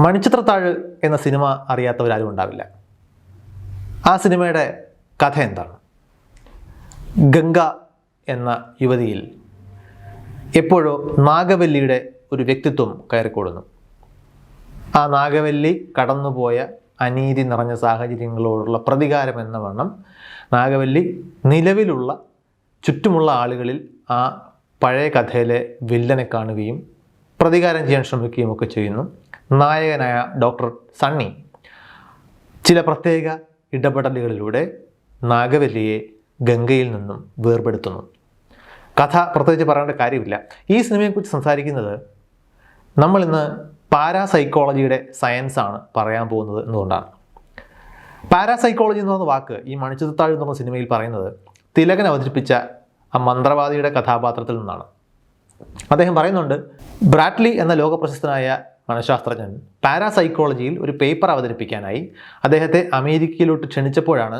മണിച്ചിത്രത്താഴ് എന്ന സിനിമ അറിയാത്തവരാരും ഉണ്ടാവില്ല. ആ സിനിമയുടെ കഥ എന്താണ്? ഗംഗ എന്ന യുവതിയിൽ എപ്പോഴോ നാഗവല്ലിയുടെ ഒരു വ്യക്തിത്വം കയറിക്കൊള്ളുന്നു ആ നാഗവല്ലി കടന്നുപോയ അനീതി നിറഞ്ഞ സാഹചര്യങ്ങളോടുള്ള പ്രതികാരം എന്ന വണ്ണം നാഗവല്ലി നിലവിലുള്ള ചുറ്റുമുള്ള ആളുകളിൽ ആ പഴയ കഥയിലെ വില്ലനെ കാണുകയും പ്രതികാരം ചെയ്യാൻ ശ്രമിക്കുകയും ഒക്കെ ചെയ്യുന്നു. നായകനായ ഡോക്ടർ സണ്ണി. ചില പ്രത്യേക ഇടപെടലുകളിലൂടെ നാഗവല്ലിയെ ഗംഗയിൽ നിന്നും വേർപെടുത്തുന്നു. കഥ പ്രത്യേകിച്ച് പറയേണ്ട കാര്യമില്ല. ഈ സിനിമയെക്കുറിച്ച് സംസാരിക്കുന്നത് നമ്മളിന്ന് പാരാസൈക്കോളജിയുടെ സയൻസാണ് പറയാൻ പോകുന്നത് എന്നുകൊണ്ടാണ്. പാരാസൈക്കോളജി എന്ന് പറയുന്ന വാക്ക് ഈ മണിച്ചിത്രത്താഴ് എന്ന് പറഞ്ഞ സിനിമയിൽ പറയുന്നത് തിലകൻ അവതരിപ്പിച്ച ആ മന്ത്രവാദിയുടെ കഥാപാത്രത്തിൽ നിന്നാണ്. അദ്ദേഹം പറയുന്നുണ്ട് ബ്രാറ്റ്ലി എന്ന ലോകപ്രശസ്തനായ മനഃശാസ്ത്രജ്ഞൻ പാരാസൈക്കോളജിയിൽ ഒരു പേപ്പർ അവതരിപ്പിക്കാനായി അദ്ദേഹത്തെ അമേരിക്കയിലോട്ട് ക്ഷണിച്ചപ്പോഴാണ്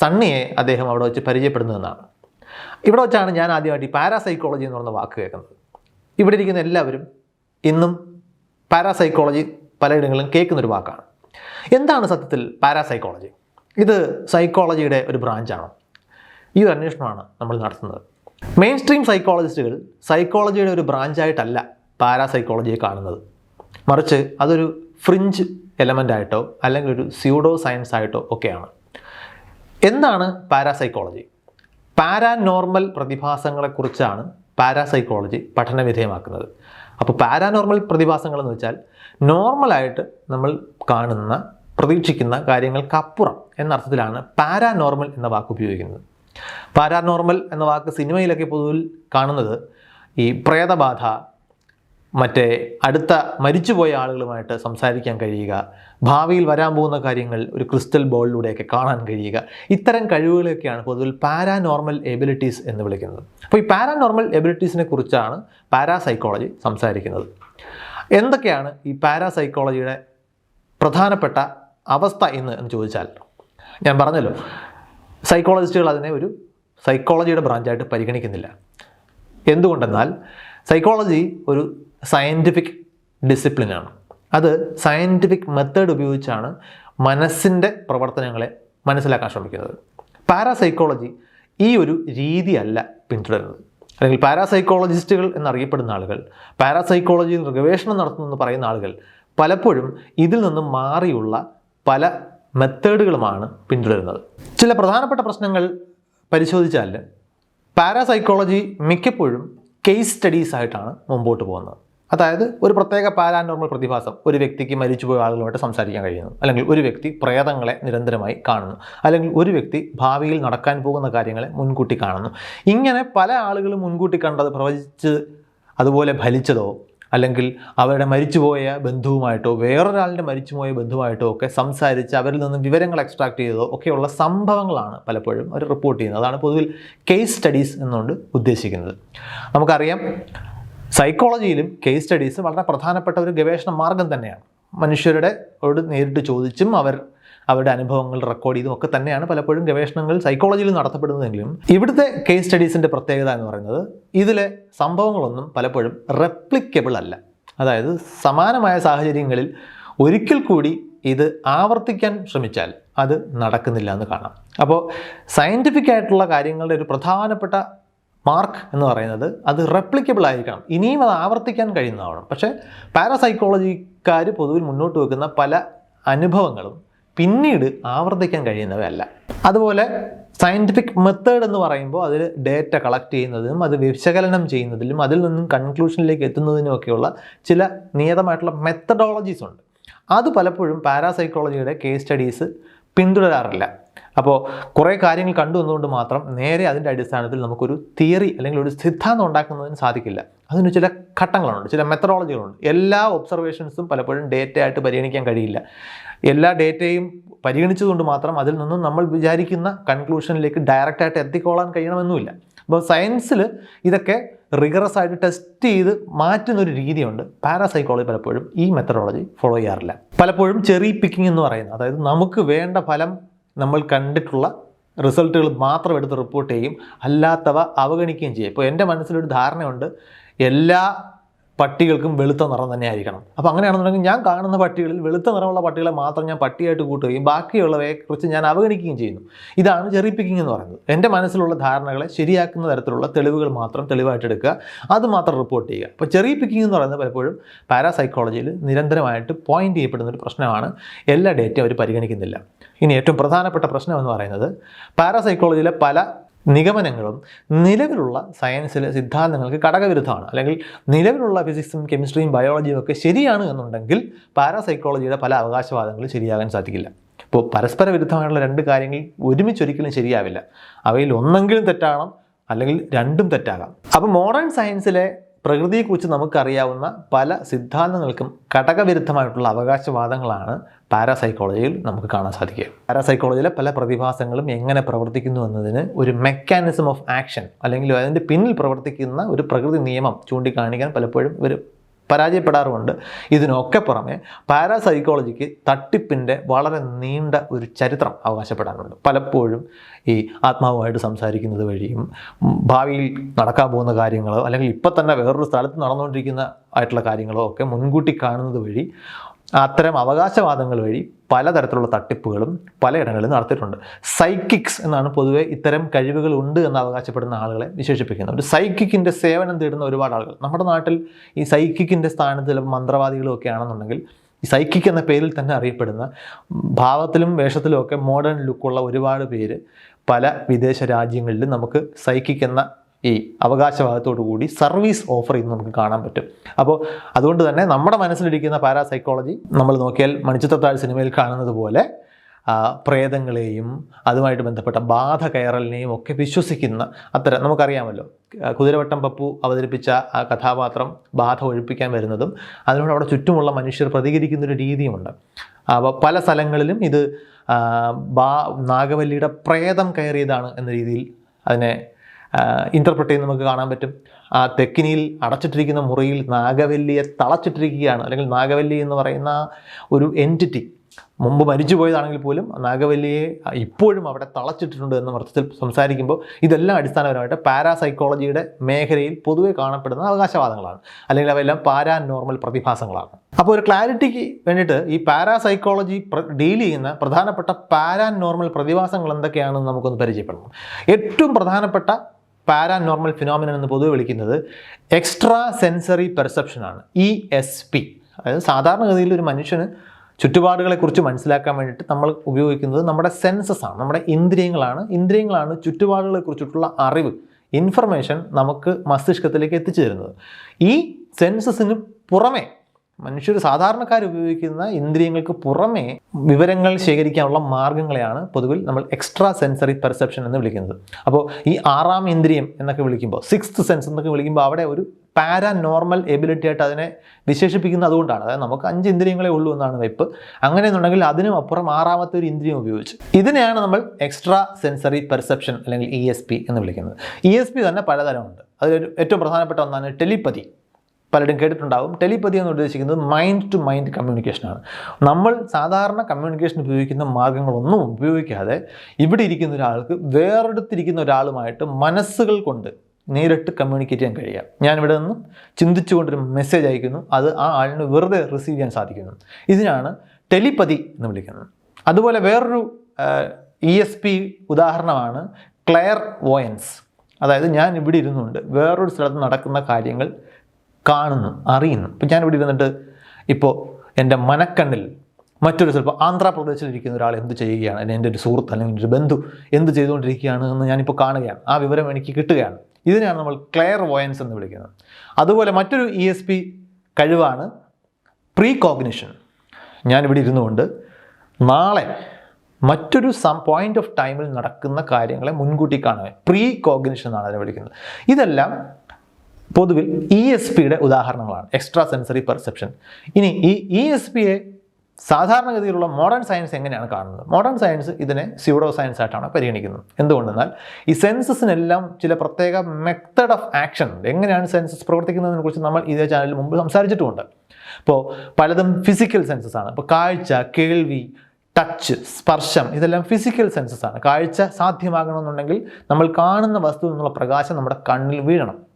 സണ്ണിയെ അദ്ദേഹം അവിടെ വെച്ച് പരിചയപ്പെടുന്നതെന്നാണ്. ഇവിടെ വെച്ചാണ് ഞാൻ ആദ്യമായിട്ട് ഈ പാരാസൈക്കോളജി എന്ന് പറയുന്ന വാക്ക് കേൾക്കുന്നത്. ഇവിടെ ഇരിക്കുന്ന എല്ലാവരും ഇന്നും പാരാസൈക്കോളജി പലയിടങ്ങളിലും കേൾക്കുന്നൊരു വാക്കാണ്. എന്താണ് സത്യത്തിൽ പാരാസൈക്കോളജി? ഇത് സൈക്കോളജിയുടെ ഒരു ബ്രാഞ്ചാണ്. ഈ ഒരു അന്വേഷണമാണ് നമ്മൾ നടത്തുന്നത്. മെയിൻ സ്ട്രീം സൈക്കോളജിസ്റ്റുകൾ സൈക്കോളജിയുടെ ഒരു ബ്രാഞ്ചായിട്ടല്ല പാരാസൈക്കോളജിയെ കാണുന്നത്. മറിച്ച് അതൊരു ഫ്രിഞ്ച് എലമെന്റ് ആയിട്ടോ അല്ലെങ്കിൽ ഒരു സ്യൂഡോ സയൻസ് ആയിട്ടോ ഒക്കെയാണ്. എന്താണ് പാരാസൈക്കോളജി പാരാനോർമൽ പ്രതിഭാസങ്ങളെക്കുറിച്ചാണ് പാരാസൈക്കോളജി പഠനവിധേയമാക്കുന്നത്. അപ്പോൾ പാരാനോർമൽ പ്രതിഭാസങ്ങൾ എന്ന് വെച്ചാൽ നോർമലായിട്ട് നമ്മൾ കാണുന്ന പ്രതീക്ഷിക്കുന്ന കാര്യങ്ങൾക്കപ്പുറം എന്ന അർത്ഥത്തിലാണ് പാരാനോർമൽ എന്ന വാക്ക് ഉപയോഗിക്കുന്നത്. പാരാനോർമൽ എന്ന വാക്ക് സിനിമയിലൊക്കെ പൊതുവിൽ കാണുന്നത് ഈ പ്രേതബാധ മറ്റേ അടുത്ത മരിച്ചുപോയ ആളുകളുമായിട്ട് സംസാരിക്കാൻ കഴിയുക. ഭാവിയിൽ വരാൻ പോകുന്ന കാര്യങ്ങൾ ഒരു ക്രിസ്റ്റൽ ബോളിലൂടെയൊക്കെ കാണാൻ കഴിയുക. ഇത്തരം കഴിവുകളെയൊക്കെയാണ് പൊതുവിൽ പാരാനോർമൽ എബിലിറ്റീസ് എന്ന് വിളിക്കുന്നത്. അപ്പോൾ ഈ പാരാനോർമൽ എബിലിറ്റീസിനെ കുറിച്ചാണ് പാരാസൈക്കോളജി സംസാരിക്കുന്നത്. എന്തൊക്കെയാണ് ഈ പാരാസൈക്കോളജിയുടെ പ്രധാനപ്പെട്ട അവസ്ഥ എന്ന് എന്ന് ചോദിച്ചാൽ ഞാൻ പറഞ്ഞല്ലോ സൈക്കോളജിസ്റ്റുകൾ അതിനെ ഒരു സൈക്കോളജിയുടെ ബ്രാഞ്ചായിട്ട് പരിഗണിക്കുന്നില്ല. എന്തുകൊണ്ടെന്നാൽ സൈക്കോളജി ഒരു സയന്റിഫിക് ഡിസിപ്ലിനാണ് അത് സയന്റിഫിക് മെത്തേഡ് ഉപയോഗിച്ചാണ് മനസ്സിന്റെ പ്രവർത്തനങ്ങളെ മനസ്സിലാക്കാൻ ശ്രമിക്കുന്നത്. പാരാസൈക്കോളജി ഈ ഒരു രീതിയല്ല പിന്തുടരുന്നത്. അല്ലെങ്കിൽ പാരാസൈക്കോളജിസ്റ്റുകൾ എന്നറിയപ്പെടുന്ന ആളുകൾ പാരാസൈക്കോളജിയിൽ ഗവേഷണം നടത്തുമെന്ന് പറയുന്ന ആളുകൾ പലപ്പോഴും ഇതിൽ നിന്നും മാറിയുള്ള പല മെത്തേഡുകളുമാണ് പിന്തുടരുന്നത്. ചില പ്രധാനപ്പെട്ട പ്രശ്നങ്ങൾ പരിശോധിച്ചാൽ പാരാസൈക്കോളജി മിക്കപ്പോഴും കേസ് സ്റ്റഡീസ് ആയിട്ടാണ് മുമ്പോട്ട് പോകുന്നത്. അതായത് ഒരു പ്രത്യേക പാരാനോർമൽ പ്രതിഭാസം ഒരു വ്യക്തിക്ക് മരിച്ചുപോയ ആളുകളുമായിട്ട് സംസാരിക്കാൻ കഴിയുന്നു. അല്ലെങ്കിൽ ഒരു വ്യക്തി പ്രേതങ്ങളെ നിരന്തരമായി കാണുന്നു. അല്ലെങ്കിൽ ഒരു വ്യക്തി ഭാവിയിൽ നടക്കാൻ പോകുന്ന കാര്യങ്ങളെ മുൻകൂട്ടി കാണുന്നു. ഇങ്ങനെ പല ആളുകളും മുൻകൂട്ടി കണ്ടത് പ്രവചിച്ച് അതുപോലെ ഫലിച്ചതോ അല്ലെങ്കിൽ അവരുടെ മരിച്ചുപോയ ബന്ധുവുമായിട്ടോ വേറൊരാളുടെ മരിച്ചുപോയ ബന്ധുവുമായിട്ടോ ഒക്കെ സംസാരിച്ച് അവരിൽ നിന്ന് വിവരങ്ങൾ എക്സ്ട്രാക്ട് ചെയ്തതോ ഒക്കെയുള്ള സംഭവങ്ങളാണ് പലപ്പോഴും അവർ റിപ്പോർട്ട് ചെയ്യുന്നത്. അതാണ് പൊതുവിൽ കേസ് സ്റ്റഡീസ് എന്നുകൊണ്ട് ഉദ്ദേശിക്കുന്നത്. നമുക്കറിയാം സൈക്കോളജിയിലും കേസ് സ്റ്റഡീസ് വളരെ പ്രധാനപ്പെട്ട ഒരു ഗവേഷണ മാർഗം തന്നെയാണ്. മനുഷ്യരുടെ ഓട് നേരിട്ട് ചോദിച്ചും അവർ അവരുടെ അനുഭവങ്ങൾ റെക്കോർഡ് ചെയ്തും ഒക്കെ തന്നെയാണ് പലപ്പോഴും ഗവേഷണങ്ങൾ സൈക്കോളജിയിൽ നടത്തപ്പെടുന്നതെങ്കിലും ഇവിടുത്തെ കേസ് സ്റ്റഡീസിന്റെ പ്രത്യേകത എന്ന് പറയുന്നത് ഇതിലെ സംഭവങ്ങളൊന്നും പലപ്പോഴും റെപ്ലിക്കബിൾ അല്ല. അതായത് സമാനമായ സാഹചര്യങ്ങളിൽ ഒരിക്കൽ കൂടി ഇത് ആവർത്തിക്കാൻ ശ്രമിച്ചാൽ അത് നടക്കുന്നില്ല എന്ന് കാണാം. അപ്പോൾ സയന്റിഫിക് ആയിട്ടുള്ള കാര്യങ്ങളുടെ ഒരു പ്രധാനപ്പെട്ട മാർക്ക് എന്ന് പറയുന്നത് അത് റെപ്ലിക്കബിൾ ആയിരിക്കണം. ഇനിയും അത് ആവർത്തിക്കാൻ കഴിയുന്നതാവണം. പക്ഷേ പാരാസൈക്കോളജിക്കാർ പൊതുവിൽ മുന്നോട്ട് വെക്കുന്ന പല അനുഭവങ്ങളും പിന്നീട് ആവർത്തിക്കാൻ കഴിയുന്നവയല്ല. അതുപോലെ സയന്റിഫിക് മെത്തേഡ് എന്ന് പറയുമ്പോൾ അതിൽ ഡേറ്റ കളക്ട് ചെയ്യുന്നതിനും അത് വിശകലനം ചെയ്യുന്നതിലും അതിൽ നിന്നും കൺക്ലൂഷനിലേക്ക് എത്തുന്നതിനും എത്തുന്നതിനുമൊക്കെയുള്ള ചില നിയതമായിട്ടുള്ള മെത്തഡോളജീസ് ഉണ്ട്. അത് പലപ്പോഴും പാരാസൈക്കോളജിയുടെ കേസ് സ്റ്റഡീസ് പിന്തുടരാറില്ല. അപ്പോൾ കുറേ കാര്യങ്ങൾ കണ്ടു വന്നുകൊണ്ട് മാത്രം നേരെ അതിന്റെ അടിസ്ഥാനത്തിൽ നമുക്കൊരു തിയറി അല്ലെങ്കിൽ ഒരു സിദ്ധാന്തം ഉണ്ടാക്കുന്നതിന് സാധിക്കില്ല. അതിന് ചില ഘട്ടങ്ങളുണ്ട് ചില മെത്തഡോളജികളുണ്ട് എല്ലാ ഒബ്സർവേഷൻസും പലപ്പോഴും ഡേറ്റയായിട്ട് പരിഗണിക്കാൻ കഴിയില്ല. എല്ലാ ഡേറ്റയും പരിഗണിച്ചതുകൊണ്ട് മാത്രം അതിൽ നിന്നും നമ്മൾ വിചാരിക്കുന്ന കൺക്ലൂഷനിലേക്ക് ഡയറക്റ്റായിട്ട് എത്തിക്കോളാൻ കഴിയണമെന്നുമില്ല. അപ്പോൾ സയൻസിൽ ഇതൊക്കെ റിഗറസ് ആയിട്ട് ടെസ്റ്റ് ചെയ്ത് മാറ്റുന്ന ഒരു രീതിയുണ്ട്. പാരാസൈക്കോളജി പലപ്പോഴും ഈ മെത്തഡോളജി ഫോളോ ചെയ്യാറില്ല. പലപ്പോഴും ചെറി പിക്കിംഗ് എന്ന് പറയുന്നത് അതായത് നമുക്ക് വേണ്ട ഫലം നമ്മൾ കണ്ടിട്ടുള്ള റിസൾട്ടുകൾ മാത്രം എടുത്ത് റിപ്പോർട്ട് ചെയ്യും. അല്ലാത്തവ അവഗണിക്കുകയും ചെയ്യും. ഇപ്പോൾ എന്റെ മനസ്സിലൊരു ധാരണയുണ്ട്. എല്ലാ പട്ടികൾക്കും വെളുത്ത നിറം തന്നെ ആയിരിക്കണം അപ്പോൾ അങ്ങനെയാണെന്നുണ്ടെങ്കിൽ ഞാൻ കാണുന്ന പട്ടികളിൽ വെളുത്ത നിറമുള്ള പട്ടികളെ മാത്രം ഞാൻ പട്ടിയായിട്ട് കൂട്ടുകയും ബാക്കിയുള്ളവയെ കുറിച്ച് ഞാൻ അവഗണിക്കുകയും ചെയ്യുന്നു. ഇതാണ് ജെറി പിക്കിംഗ് എന്ന് പറയുന്നത്. എന്റെ മനസ്സിലുള്ള ധാരണകളെ ശരിയാക്കുന്ന തരത്തിലുള്ള തെളിവുകൾ മാത്രം തെളിവായിട്ട് എടുക്കുക. അത് മാത്രം റിപ്പോർട്ട് ചെയ്യുക. അപ്പോൾ ചെറിയ പിക്കിംഗ് എന്ന് പറയുന്നത് പലപ്പോഴും പാരാസൈക്കോളജിയിൽ നിരന്തരമായിട്ട് പോയിന്റ് ചെയ്യപ്പെടുന്ന ഒരു പ്രശ്നമാണ്. എല്ലാ ഡേറ്റയും അവർ പരിഗണിക്കുന്നില്ല. ഇനി ഏറ്റവും പ്രധാനപ്പെട്ട പ്രശ്നം എന്ന് പറയുന്നത് പാരാസൈക്കോളജിയിലെ പല നിഗമനങ്ങളും നിലവിലുള്ള സയൻസിലെ സിദ്ധാന്തങ്ങൾക്ക് ഘടകവിരുദ്ധമാണ് അല്ലെങ്കിൽ നിലവിലുള്ള ഫിസിക്സും കെമിസ്ട്രിയും ബയോളജിയും ഒക്കെ ശരിയാണ് എന്നുണ്ടെങ്കിൽ പാരാസൈക്കോളജിയുടെ പല അവകാശവാദങ്ങളും ശരിയാകാൻ സാധിക്കില്ല. ഇപ്പോൾ പരസ്പര വിരുദ്ധമായിട്ടുള്ള രണ്ട് കാര്യങ്ങൾ ഒരുമിച്ച് ഒരിക്കലും ശരിയാവില്ല. അവയിൽ ഒന്നെങ്കിലും തെറ്റാണോ അല്ലെങ്കിൽ രണ്ടും തെറ്റാകാം. അപ്പോൾ മോഡേൺ സയൻസിലെ പ്രകൃതിയെക്കുറിച്ച് നമുക്കറിയാവുന്ന പല സിദ്ധാന്തങ്ങൾക്കും ഘടകവിരുദ്ധമായിട്ടുള്ള അവകാശവാദങ്ങളാണ് പാരാസൈക്കോളജിയിൽ നമുക്ക് കാണാൻ സാധിക്കുക. പാരാസൈക്കോളജിയിലെ പല പ്രതിഭാസങ്ങളും എങ്ങനെ പ്രവർത്തിക്കുന്നു എന്നതിന് ഒരു മെക്കാനിസം ഓഫ് ആക്ഷൻ അല്ലെങ്കിൽ അതിന്റെ പിന്നിൽ പ്രവർത്തിക്കുന്ന ഒരു പ്രകൃതി നിയമം ചൂണ്ടിക്കാണിക്കാൻ പലപ്പോഴും ഇവർ പരാജയപ്പെടാറുമുണ്ട്. ഇതിനൊക്കെ പുറമെ പാരാസൈക്കോളജിക്ക് തട്ടിപ്പിന്റെ വളരെ നീണ്ട ഒരു ചരിത്രം അവകാശപ്പെടാറുണ്ട് പലപ്പോഴും ഈ ആത്മാവുമായിട്ട് സംസാരിക്കുന്നത് വഴിയും ഭാവിയിൽ നടക്കാൻ പോകുന്ന കാര്യങ്ങളോ അല്ലെങ്കിൽ ഇപ്പം തന്നെ വേറൊരു സ്ഥലത്ത് നടന്നുകൊണ്ടിരിക്കുന്ന ആയിട്ടുള്ള കാര്യങ്ങളോ ഒക്കെ മുൻകൂട്ടി കാണുന്നത് വഴി അത്തരം അവകാശവാദങ്ങൾ വഴി പലതരത്തിലുള്ള തട്ടിപ്പുകളും പലയിടങ്ങളിലും നടത്തിയിട്ടുണ്ട്. സൈക്കിക്സ് എന്നാണ് പൊതുവെ ഇത്തരം കഴിവുകൾ ഉണ്ട് എന്ന് അവകാശപ്പെടുന്ന ആളുകളെ വിശേഷിപ്പിക്കുന്നത്. ഒരു സൈക്കിക്കിന്റെ സേവനം തേടുന്ന ഒരുപാട് ആളുകൾ. നമ്മുടെ നാട്ടിൽ ഈ സൈക്കിക്കിന്റെ സ്ഥാനത്ത് ചിലപ്പോൾ മന്ത്രവാദികളും ഒക്കെ ആണെന്നുണ്ടെങ്കിൽ ഈ സൈക്കിക് എന്ന പേരിൽ തന്നെ അറിയപ്പെടുന്ന ഭാവത്തിലും വേഷത്തിലും ഒക്കെ മോഡേൺ ലുക്കുള്ള ഒരുപാട് പേര് പല വിദേശ രാജ്യങ്ങളിലും നമുക്ക് സൈക്കിക് എന്ന ഈ അവകാശവാദത്തോടു കൂടി സർവീസ് ഓഫർ ചെയ്യുന്നത് നമുക്ക് കാണാൻ പറ്റും. അപ്പോൾ അതുകൊണ്ട് തന്നെ നമ്മുടെ മനസ്സിലിരിക്കുന്ന പാരാസൈക്കോളജി നമ്മൾ നോക്കിയാൽ മണിച്ചിത്രത്താഴ് സിനിമയിൽ കാണുന്നത് പോലെ പ്രേതങ്ങളെയും അതുമായിട്ട് ബന്ധപ്പെട്ട ബാധ കയറലിനെയും ഒക്കെ വിശ്വസിക്കുന്ന അത്തരം നമുക്കറിയാമല്ലോ കുതിരവട്ടം പപ്പു അവതരിപ്പിച്ച ആ കഥാപാത്രം ബാധ ഒഴിപ്പിക്കാൻ വരുന്നതും അതിനോട് അവിടെ ചുറ്റുമുള്ള മനുഷ്യർ പ്രതികരിക്കുന്ന ഒരു രീതിയുമുണ്ട്. അപ്പോൾ പല സ്ഥലങ്ങളിലും ഇത് ബാ നാഗവല്ലിയുടെ പ്രേതം കയറിയതാണ് എന്ന രീതിയിൽ അതിനെ ഇന്റർപ്രറ്റ് ചെയ്ത് നമുക്ക് കാണാൻ പറ്റും. ആ തെക്കിനിയിൽ അടച്ചിട്ടിരിക്കുന്ന മുറിയിൽ നാഗവല്ലിയെ തളച്ചിട്ടിരിക്കുകയാണ്. അല്ലെങ്കിൽ നാഗവല്ലി എന്ന് പറയുന്ന ഒരു എന്റിറ്റി മുമ്പ് മരിച്ചു പോയതാണെങ്കിൽ പോലും നാഗവല്ലിയെ ഇപ്പോഴും അവിടെ തളച്ചിട്ടിട്ടുണ്ട് എന്ന അർത്ഥത്തിൽ സംസാരിക്കുമ്പോൾ ഇതെല്ലാം അടിസ്ഥാനപരമായിട്ട് പാരാസൈക്കോളജിയുടെ മേഖലയിൽ പൊതുവെ കാണപ്പെടുന്ന അവകാശവാദങ്ങളാണ്. അല്ലെങ്കിൽ അവയെല്ലാം പാരാ നോർമൽ പ്രതിഭാസങ്ങളാണ്. അപ്പോൾ ഒരു ക്ലാരിറ്റിക്ക് വേണ്ടിയിട്ട് ഈ പാരാസൈക്കോളജി ഡീൽ ചെയ്യുന്ന പ്രധാനപ്പെട്ട പാരാ നോർമൽ പ്രതിഭാസങ്ങൾ എന്തൊക്കെയാണെന്ന് നമുക്കൊന്ന് പരിചയപ്പെടണം. ഏറ്റവും പ്രധാനപ്പെട്ട പാരാനോർമൽ ഫിനോമിനൻ എന്ന് പൊതുവെ വിളിക്കുന്നത് എക്സ്ട്രാ സെൻസറി പെർസെപ്ഷനാണ് ഇ എസ് പി അതായത് സാധാരണഗതിയിൽ ഒരു മനുഷ്യന് ചുറ്റുപാടുകളെക്കുറിച്ച് മനസ്സിലാക്കാൻ വേണ്ടിയിട്ട് നമ്മൾ ഉപയോഗിക്കുന്നത് നമ്മുടെ സെൻസസ് ആണ് നമ്മുടെ ഇന്ദ്രിയങ്ങളാണ്. ഇന്ദ്രിയങ്ങളാണ് ചുറ്റുപാടുകളെക്കുറിച്ചിട്ടുള്ള അറിവ് ഇൻഫർമേഷൻ നമുക്ക് മസ്തിഷ്കത്തിലേക്ക് എത്തിച്ചു തരുന്നത്. ഈ സെൻസസിന് പുറമെ മനുഷ്യർ സാധാരണക്കാർ ഉപയോഗിക്കുന്ന ഇന്ദ്രിയങ്ങൾക്ക് പുറമേ വിവരങ്ങൾ ശേഖരിക്കാനുള്ള മാർഗങ്ങളെയാണ് പൊതുവിൽ നമ്മൾ എക്സ്ട്രാ സെൻസറി പെർസെപ്ഷൻ എന്ന് വിളിക്കുന്നത്. അപ്പോൾ ഈ ആറാം ഇന്ദ്രിയം എന്നൊക്കെ വിളിക്കുമ്പോൾ സിക്സ്ത് സെൻസ് എന്നൊക്കെ വിളിക്കുമ്പോൾ അവിടെ ഒരു പാരാനോർമൽ എബിലിറ്റി ആയിട്ട് അതിനെ വിശേഷിപ്പിക്കുന്നത് അതുകൊണ്ടാണ്. അതായത് നമുക്ക് അഞ്ച് ഇന്ദ്രിയങ്ങളെ ഉള്ളൂ എന്നാണ് വെപ്പ്. അങ്ങനെയെന്നുണ്ടെങ്കിൽ അതിനും അപ്പുറം ആറാമത്തെ ഒരു ഇന്ദ്രിയം ഉപയോഗിച്ച്. ഇതിനെയാണ് നമ്മൾ എക്സ്ട്രാ സെൻസറി പെർസെപ്ഷൻ അല്ലെങ്കിൽ ഇ പി എന്ന് വിളിക്കുന്നത്. ഇ പി തന്നെ പലതരമുണ്ട്. അതിലൊരു ഏറ്റവും പ്രധാനപ്പെട്ട ഒന്നാണ് ടെലിപ്പതി. പലരും കേട്ടിട്ടുണ്ടാകും ടെലിപ്പതി എന്ന് ഉദ്ദേശിക്കുന്നത് മൈൻഡ് ടു മൈൻഡ് കമ്മ്യൂണിക്കേഷനാണ് നമ്മൾ സാധാരണ കമ്മ്യൂണിക്കേഷൻ ഉപയോഗിക്കുന്ന മാർഗങ്ങളൊന്നും ഉപയോഗിക്കാതെ ഇവിടെ ഇരിക്കുന്ന ഒരാൾക്ക് വേറെടുത്തിരിക്കുന്ന ഒരാളുമായിട്ട് മനസ്സുകൾ കൊണ്ട് നേരിട്ട് കമ്മ്യൂണിക്കേറ്റ് ചെയ്യാൻ കഴിയുക. ഞാനിവിടെ നിന്ന് ചിന്തിച്ചുകൊണ്ടൊരു മെസ്സേജ് അയക്കുന്നു. അത് ആ ആളിന് വെറുതെ റിസീവ് ചെയ്യാൻ സാധിക്കുന്നു. ഇതിനാണ് ടെലിപ്പതി എന്ന് വിളിക്കുന്നത്. അതുപോലെ വേറൊരു ഇ എസ് പി ഉദാഹരണമാണ് ക്ലെയർ വോയൻസ്. അതായത് ഞാൻ ഇവിടെ ഇരുന്നുകൊണ്ട് വേറൊരു സ്ഥലത്ത് നടക്കുന്ന കാര്യങ്ങൾ കാണുന്നു അറിയുന്നു. ഇപ്പം ഞാനിവിടെ ഇരുന്നിട്ട് ഇപ്പോൾ എന്റെ മനക്കണ്ണിൽ മറ്റൊരു ചിലപ്പോൾ ആന്ധ്രാപ്രദേശിൽ ഇരിക്കുന്ന ഒരാൾ എന്ത് ചെയ്യുകയാണ്? എന്റെ ഒരു സുഹൃത്ത് അല്ലെങ്കിൽ ഒരു ബന്ധു എന്ത് ചെയ്തുകൊണ്ടിരിക്കുകയാണ് എന്ന് ഞാനിപ്പോൾ കാണുകയാണ്. ആ വിവരം എനിക്ക് കിട്ടുകയാണ്. ഇതിനെയാണ് നമ്മൾ ക്ലെയർ വോയൻസ് എന്ന് വിളിക്കുന്നത്. അതുപോലെ മറ്റൊരു ഇ എസ് പി കഴിവാണ് പ്രീ കോഗ്നിഷൻ ഞാനിവിടെ ഇരുന്നുകൊണ്ട് നാളെ മറ്റൊരു സം പോയിന്റ് ഓഫ് ടൈമിൽ നടക്കുന്ന കാര്യങ്ങളെ മുൻകൂട്ടി കാണുക. പ്രീ കോഗ്നിഷൻ എന്നാണ് അതിനെ വിളിക്കുന്നത്. ഇതെല്ലാം പൊതുവിൽ ഇ എസ് പിയുടെ ഉദാഹരണങ്ങളാണ്. എക്സ്ട്രാ സെൻസറി പെർസെപ്ഷൻ ഇനി ഈ ഇ എസ് പിയെ സാധാരണഗതിയിലുള്ള മോഡേൺ സയൻസ് എങ്ങനെയാണ് കാണുന്നത്? മോഡേൺ സയൻസ് ഇതിനെ സ്യൂഡോ സയൻസ് ആയിട്ടാണ് പരിഗണിക്കുന്നത്. എന്തുകൊണ്ടെന്നാൽ ഈ സെൻസസിനെല്ലാം ചില പ്രത്യേക മെത്തേഡ് ഓഫ് ആക്ഷൻ എങ്ങനെയാണ് സെൻസസ് പ്രവർത്തിക്കുന്നതിനെ കുറിച്ച് നമ്മൾ ഇതേ ചാനലിൽ മുമ്പ് സംസാരിച്ചിട്ടുമുണ്ട്. അപ്പോൾ പലതും ഫിസിക്കൽ സെൻസസ് ആണ്. ഇപ്പോൾ കാഴ്ച കേൾവി ടച്ച് സ്പർശം ഇതെല്ലാം ഫിസിക്കൽ സെൻസസ് ആണ്. കാഴ്ച സാധ്യമാകണമെന്നുണ്ടെങ്കിൽ നമ്മൾ കാണുന്ന വസ്തു എന്നുള്ള പ്രകാശം നമ്മുടെ കണ്ണിൽ വീഴണം.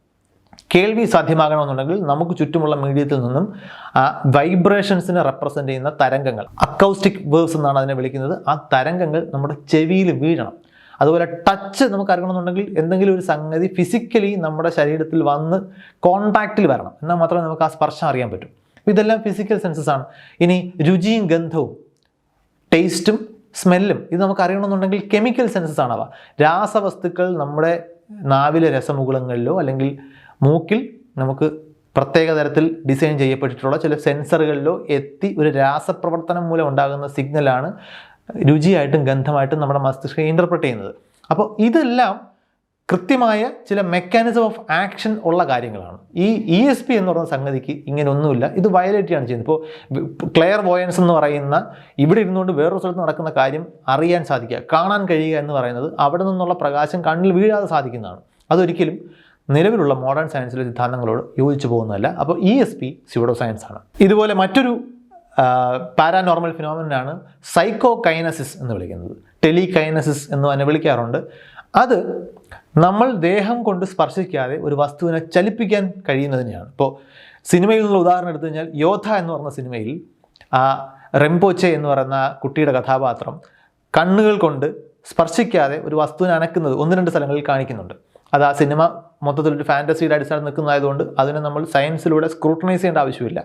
കേൾവി സാധ്യമാകണമെന്നുണ്ടെങ്കിൽ നമുക്ക് ചുറ്റുമുള്ള മീഡിയത്തിൽ നിന്നും വൈബ്രേഷൻസിനെ റെപ്രസെന്റ് ചെയ്യുന്ന തരംഗങ്ങൾ അക്കൗസ്റ്റിക് വേവ്സ് എന്നാണ് അതിനെ വിളിക്കുന്നത്. ആ തരംഗങ്ങൾ നമ്മുടെ ചെവിയിൽ വീഴണം. അതുപോലെ ടച്ച് നമുക്ക് അറിയണമെന്നുണ്ടെങ്കിൽ എന്തെങ്കിലും ഒരു സംഗതി ഫിസിക്കലി നമ്മുടെ ശരീരത്തിൽ വന്ന് കോൺടാക്റ്റിൽ വരണം. എന്നാൽ മാത്രമേ നമുക്ക് ആ സ്പർശം അറിയാൻ പറ്റൂ. ഇതെല്ലാം ഫിസിക്കൽ സെൻസസ് ആണ്. ഇനി രുചിയും ഗന്ധവും ടേസ്റ്റും സ്മെല്ലും ഇത് നമുക്ക് അറിയണമെന്നുണ്ടെങ്കിൽ കെമിക്കൽ സെൻസസ് ആണവ രാസവസ്തുക്കൾ നമ്മുടെ നാവിലെ രസമുകുളങ്ങളിലോ അല്ലെങ്കിൽ മൂക്കിൽ നമുക്ക് പ്രത്യേക തരത്തിൽ ഡിസൈൻ ചെയ്യപ്പെട്ടിട്ടുള്ള ചില സെൻസറുകളിലോ എത്തി ഒരു രാസപ്രവർത്തനം മൂലം ഉണ്ടാകുന്ന സിഗ്നലാണ് രുചിയായിട്ടും ഗന്ധമായിട്ടും നമ്മുടെ മസ്തിഷ്കം ഇന്റർപ്രറ്റ് ചെയ്യുന്നത്. അപ്പോൾ ഇതെല്ലാം കൃത്യമായ ചില മെക്കാനിസം ഓഫ് ആക്ഷൻ ഉള്ള കാര്യങ്ങളാണ്. ഈ ഇ എസ് പി എന്ന് പറയുന്ന സംഗതിക്ക് ഇങ്ങനെയൊന്നുമില്ല ഇത് വയലേറ്റ് ചെയ്യാണ് ചെയ്യുന്നത്. ഇപ്പോൾ ക്ലെയർ വോയൻസ് എന്ന് പറയുന്ന ഇവിടെ ഇരുന്നുകൊണ്ട് വേറൊരു സ്ഥലത്ത് നടക്കുന്ന കാര്യം അറിയാൻ സാധിക്കുക കാണാൻ കഴിയുക എന്ന് പറയുന്നത് അവിടെ നിന്നുള്ള പ്രകാശം കണ്ണിൽ വീഴാതെ സാധിക്കുന്നതാണ്. അതൊരിക്കലും നിലവിലുള്ള മോഡേൺ സയൻസിലെ സിദ്ധാന്തങ്ങളോട് യോജിച്ചു പോകുന്നതല്ല. അപ്പോൾ E S P pseudo science ആണ്. ഇതുപോലെ മറ്റൊരു പാരാനോർമൽ ഫിനോമിനാണ് സൈക്കോ കൈനസിസ് എന്ന് വിളിക്കുന്നത്. ടെലി കൈനസിസ് എന്ന് തന്നെ വിളിക്കാറുണ്ട്. അത് നമ്മൾ ദേഹം കൊണ്ട് സ്പർശിക്കാതെ ഒരു വസ്തുവിനെ ചലിപ്പിക്കാൻ കഴിയുന്നതിനെയാണ്. ഇപ്പോൾ സിനിമയിൽ നിന്നുള്ള ഉദാഹരണം എടുത്തു കഴിഞ്ഞാൽ യോധ എന്ന് പറഞ്ഞ സിനിമയിൽ ആ റെംപോച്ചെ എന്ന് പറയുന്ന കുട്ടിയുടെ കഥാപാത്രം കണ്ണുകൾ കൊണ്ട് സ്പർശിക്കാതെ ഒരു വസ്തുവിനെ അനക്കുന്നത് ഒന്ന് രണ്ട് സ്ഥലങ്ങളിൽ കാണിക്കുന്നുണ്ട്. അത് ആ സിനിമ മൊത്തത്തിലൊരു ഫാന്റസിയുടെ അടിസ്ഥാനം നിൽക്കുന്നതായതുകൊണ്ട് അതിനെ നമ്മൾ സയൻസിലൂടെ സ്ക്രൂട്ടനൈസ് ചെയ്യേണ്ട ആവശ്യമില്ല.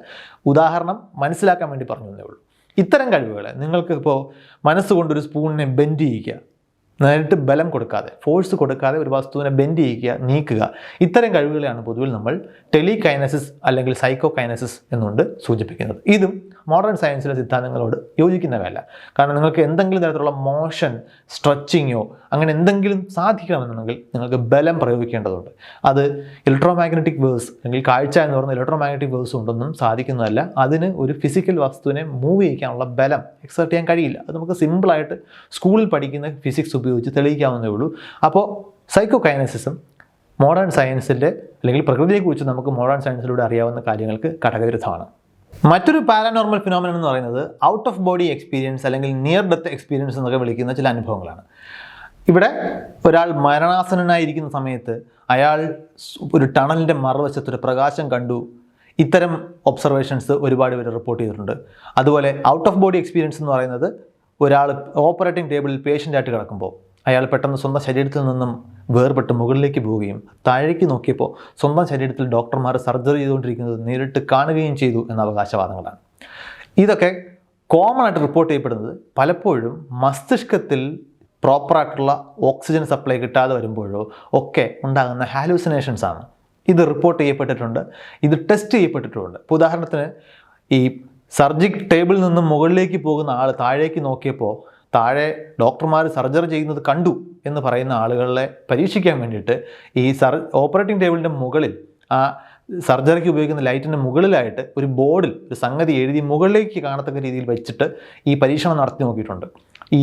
ഉദാഹരണം മനസ്സിലാക്കാൻ വേണ്ടി പറഞ്ഞു തന്നേ ഉള്ളൂ. ഇത്തരം കഴിവുകൾ നിങ്ങൾക്ക് ഇപ്പോൾ മനസ്സുകൊണ്ടൊരു സ്പൂണിനെ ബെൻഡ് ചെയ്യിക്കുക നേരിട്ട് ബലം കൊടുക്കാതെ ഫോഴ്സ് കൊടുക്കാതെ ഒരു വസ്തുവിനെ ബെൻഡ് ചെയ്യിക്കുക നീക്കുക. ഇത്തരം കഴിവുകളെയാണ് പൊതുവിൽ നമ്മൾ ടെലികൈനസിസ് അല്ലെങ്കിൽ സൈക്കോ കൈനസിസ് എന്നുകൊണ്ട് സൂചിപ്പിക്കുന്നത്. ഇതും മോഡേൺ സയൻസിലെ സിദ്ധാന്തങ്ങളോട് യോജിക്കുന്നവയല്ല. കാരണം നിങ്ങൾക്ക് എന്തെങ്കിലും തരത്തിലുള്ള മോഷൻ സ്ട്രെച്ചിങ്ങോ അങ്ങനെ എന്തെങ്കിലും സാധിക്കണമെന്നുണ്ടെങ്കിൽ നിങ്ങൾക്ക് ബലം പ്രയോഗിക്കേണ്ടതുണ്ട്. അത് ഇലക്ട്രോ മാഗ്നറ്റിക് വേഴ്സ് അല്ലെങ്കിൽ കാഴ്ച എന്ന് പറയുന്ന ഇലക്ട്രോ മാഗ്നറ്റിക് വേഴ്സ് ഉണ്ടൊന്നും സാധിക്കുന്നതല്ല. അതിന് ഒരു ഫിസിക്കൽ വസ്തുവിനെ മൂവ് ചെയ്യിക്കാനുള്ള ബലം എക്സർട്ട് ചെയ്യാൻ കഴിയില്ല. അത് നമുക്ക് സിമ്പിളായിട്ട് സ്കൂളിൽ പഠിക്കുന്ന ഫിസിക്സ് ഉപയോഗിച്ച് തെളിയിക്കാവുന്നേ ഉള്ളൂ. അപ്പോൾ സൈക്കോ കൈനസിസും മോഡേൺ സയൻസിന്റെ അല്ലെങ്കിൽ പ്രകൃതിയെക്കുറിച്ച് നമുക്ക് മോഡേൺ സയൻസിലൂടെ അറിയാവുന്ന കാര്യങ്ങൾക്ക് ഘടകവിരുദ്ധമാണ് മറ്റൊരു പാരാനോർമൽ ഫിനോമിനൻ എന്ന് പറയുന്നത് ഔട്ട് ഓഫ് ബോഡി എക്സ്പീരിയൻസ് അല്ലെങ്കിൽ നിയർ ഡെത്ത് എക്സ്പീരിയൻസ് എന്നൊക്കെ വിളിക്കുന്ന ചില അനുഭവങ്ങളാണ്. ഇവിടെ ഒരാൾ മരണാസനനായിരിക്കുന്ന സമയത്ത് അയാൾ ഒരു ടണലിന്റെ മറുവശത്ത് ഒരു പ്രകാശം കണ്ടു. ഇത്തരം ഒബ്സർവേഷൻസ് ഒരുപാട് പേര് റിപ്പോർട്ട് ചെയ്തിട്ടുണ്ട്. അതുപോലെ ഔട്ട് ഓഫ് ബോഡി എക്സ്പീരിയൻസ് എന്ന് പറയുന്നത് ഒരാൾ ഓപ്പറേറ്റിംഗ് ടേബിളിൽ പേഷ്യന്റായിട്ട് കിടക്കുമ്പോൾ അയാൾ പെട്ടെന്ന് സ്വന്തം ശരീരത്തിൽ നിന്നും വേർപെട്ട് മുകളിലേക്ക് പോവുകയും താഴേക്ക് നോക്കിയപ്പോൾ സ്വന്തം ശരീരത്തിൽ ഡോക്ടർമാർ സർജറി ചെയ്തുകൊണ്ടിരിക്കുന്നത് നേരിട്ട് കാണുകയും ചെയ്തു എന്ന അവകാശവാദങ്ങളാണ്. ഇതൊക്കെ കോമൺ ആയിട്ട് റിപ്പോർട്ട് ചെയ്യപ്പെടുന്നത് പലപ്പോഴും മസ്തിഷ്കത്തിൽ പ്രോപ്പറായിട്ടുള്ള ഓക്സിജൻ സപ്ലൈ കിട്ടാതെ വരുമ്പോഴോ ഒക്കെ ഉണ്ടാകുന്ന ഹാലൂസിനേഷൻസ് ആണ്. ഇത് റിപ്പോർട്ട് ചെയ്യപ്പെട്ടിട്ടുണ്ട് ഇത് ടെസ്റ്റ് ചെയ്യപ്പെട്ടിട്ടുണ്ട്. ഇപ്പോൾ ഉദാഹരണത്തിന് ഈ സർജിക് ടേബിളിൽ നിന്നും മുകളിലേക്ക് പോകുന്ന ആൾ താഴേക്ക് നോക്കിയപ്പോൾ താഴെ ഡോക്ടർമാർ സർജറി ചെയ്യുന്നത് കണ്ടു എന്ന് പറയുന്ന ആളുകളെ പരീക്ഷിക്കാൻ വേണ്ടിയിട്ട് ഈ സർ ഓപ്പറേറ്റിംഗ് ടേബിളിന്റെ മുകളിൽ ആ സർജറിക്ക് ഉപയോഗിക്കുന്ന ലൈറ്റിന്റെ മുകളിലായിട്ട് ഒരു ബോർഡിൽ ഒരു സംഗതി എഴുതി മുകളിലേക്ക് കാണത്തക്ക രീതിയിൽ വെച്ചിട്ട് ഈ പരീക്ഷണം നടത്തി നോക്കിയിട്ടുണ്ട്. ഈ